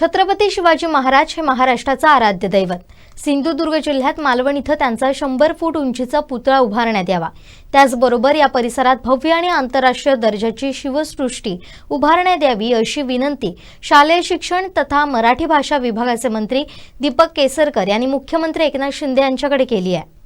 छत्रपती शिवाजी महाराज हे महाराष्ट्राचं आराध्य दैवत. सिंधुदुर्ग जिल्ह्यात मालवण इथं त्यांचा शंभर फूट उंचीचा पुतळा उभारण्यात यावा. त्याचबरोबर या परिसरात भव्य आणि आंतरराष्ट्रीय दर्जाची शिवसृष्टी उभारण्यात यावी अशी विनंती शालेय शिक्षण तथा मराठी भाषा विभागाचे मंत्री दीपक केसरकर यांनी मुख्यमंत्री एकनाथ शिंदे यांच्याकडे केली आहे.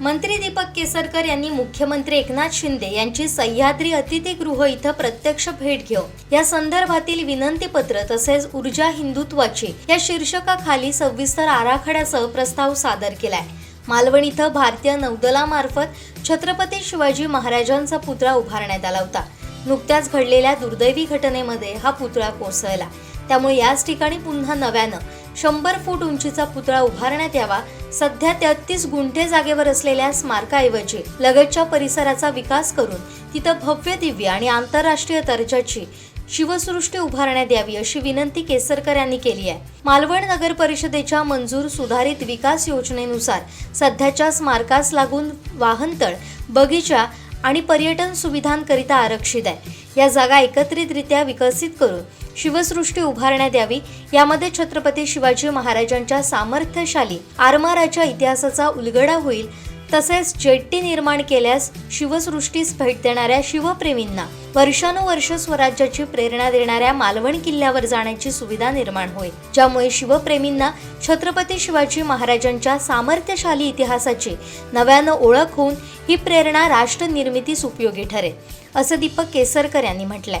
मंत्री दीपक केसरकर यांनी मुख्यमंत्री एकनाथ शिंदे यांची सह्याद्री अतिथीगृह इथं प्रत्यक्ष भेट घेऊन या संदर्भातील विनंतीपत्र तसेच ऊर्जा हिंदुत्वाची या शीर्षकाखाली सविस्तर आराखड्यासह प्रस्ताव सादर केलाय. मालवण इथं भारतीय नौदलामार्फत छत्रपती शिवाजी महाराजांचा पुतळा उभारण्यात आला होता. नुकत्याच घडलेल्या दुर्दैवी घटनेमध्ये हा पुतळा कोसळला. त्यामुळे याच ठिकाणी पुन्हा नव्यानं शंभर फूट उंचीचा पुतळा उभारण्यात यावा. सध्या तेहतीस गुंठे जागेवर असलेल्या स्मारकाऐवजी लगतच्या परिसराचा विकास करून तिथं भव्य दिव्य आणि आंतरराष्ट्रीय दर्जाची शिवसृष्टी उभारण्यात यावी अशी विनंती केसरकर यांनी केली आहे. मालवण नगर परिषदेच्या मंजूर सुधारित विकास योजनेनुसार सध्याच्या स्मारकास लागून वाहनतळ बगीचा आणि पर्यटन सुविधांकरिता आरक्षित आहे. या जागा एकत्रितरित्या विकसित करून शिवसृष्टी उभारण्यात यावी. यामध्ये छत्रपती शिवाजी महाराजांच्या सामर्थ्यशाली आरमाराच्या इतिहासाचा उलगडा होईल. तसेच जेट्टी निर्माण केल्यास शिवसृष्टीस भेट देणाऱ्या शिवप्रेमींना वर्षानुवर्ष स्वराज्याची प्रेरणा देणाऱ्या मालवण किल्ल्यावर जाण्याची सुविधा निर्माण होईल. ज्यामुळे शिवप्रेमींना छत्रपती शिवाजी महाराजांच्या सामर्थ्यशाली इतिहासाची नव्यानं ओळख होऊन ही प्रेरणा राष्ट्रनिर्मितीस उपयोगी ठरेल असं दीपक केसरकर यांनी म्हटलंय.